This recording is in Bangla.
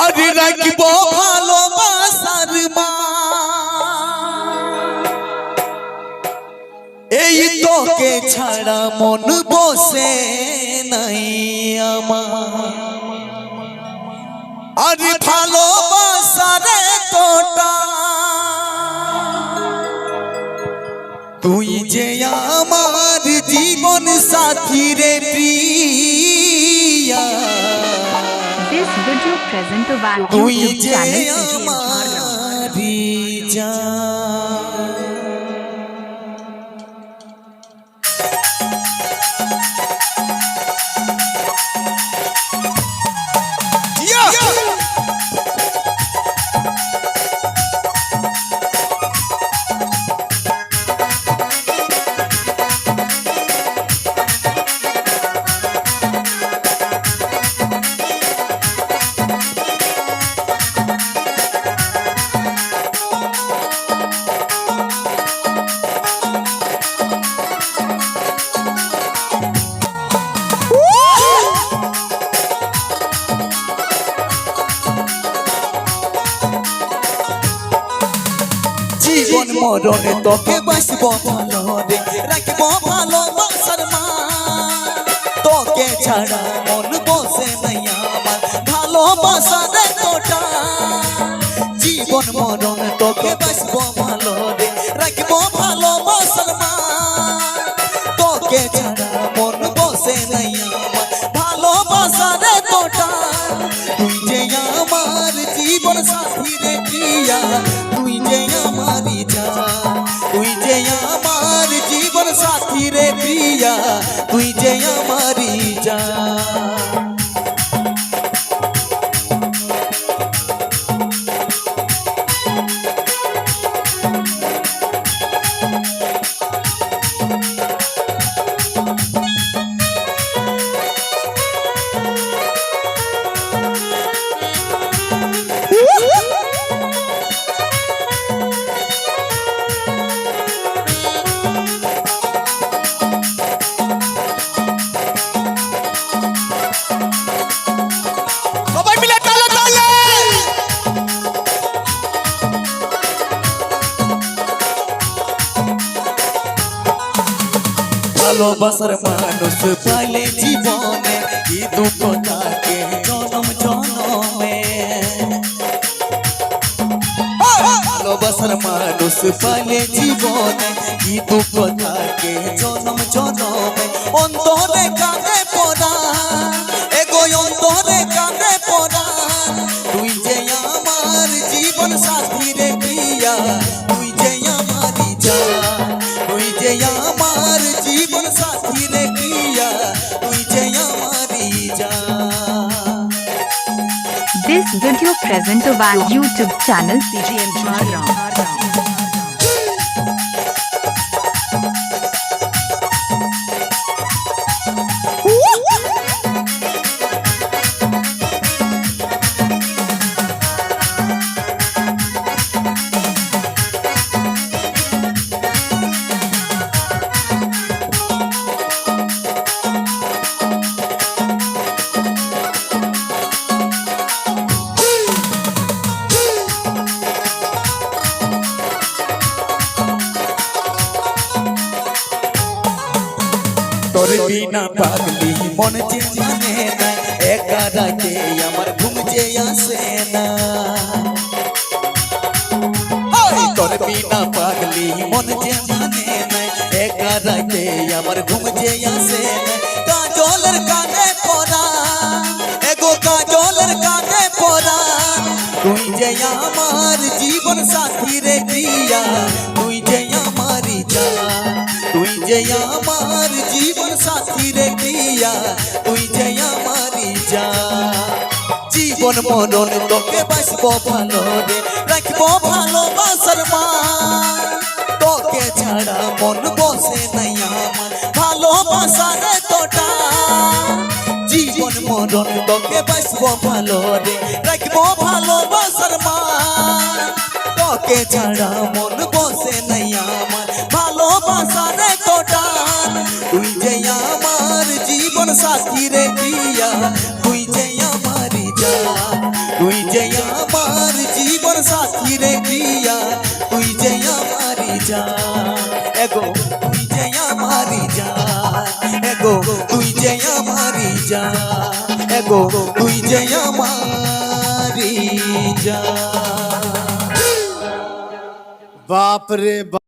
আর রাখব ভালোবাসার মা এই তোকে ছাড়া মন বসে নাই আমার আর ভালোবাসার তোটা তুই যে আমার জীবন সাথী রে প্রিয়া দুর্যোগ প্রেজেন্ট বাই ইউটিউব চ্যানেল মরণে তোকে বাসব ভালো রে রাখব ভালো বাসার মা তোকে ছাড়া মন বসে নাই আমার ভালোবাসার তোটা জীবন মরণ তোকে বাসব भालो बसर मानुष पाले जीवने दुख काके जन्म जन्म में भालो बसर मानुष पाले जीवने ई दुख काके जन्म जन्म अंतरे कांदे पोरा एगो अंतरे कांदे पोरा तुई जे आमार जीवन सा present of our YouTube channel কর বিনা পাগলি মন চিনি নে না একারে কে আমার ঘুম যে আসে না হায় কর বিনা পাগলি মন চিনি নে না একারে কে আমার ঘুম যে আসে না কাঁচোল লর কানে পোরা এ গো কাঁচোল লর কানে পোরা তুই যে আমার জীবন সাথী রে জিয়া जया मार मारी जा जीवन मरण तोके बस भलो रे राखबो भलो मन बसे नैया जीवन मरण तोके बस भलो रे राखबो भलो बसर मा तोके मन बसे नैया मा দেখিয়া তুই যে আমার যা তুই যে আমার জীবন সাথী দেখিয়া তুই যে আমার যা এগো তুই যে আমার যা এগো তুই যে আমার যা এগো তুই যে আমার যা বাপরে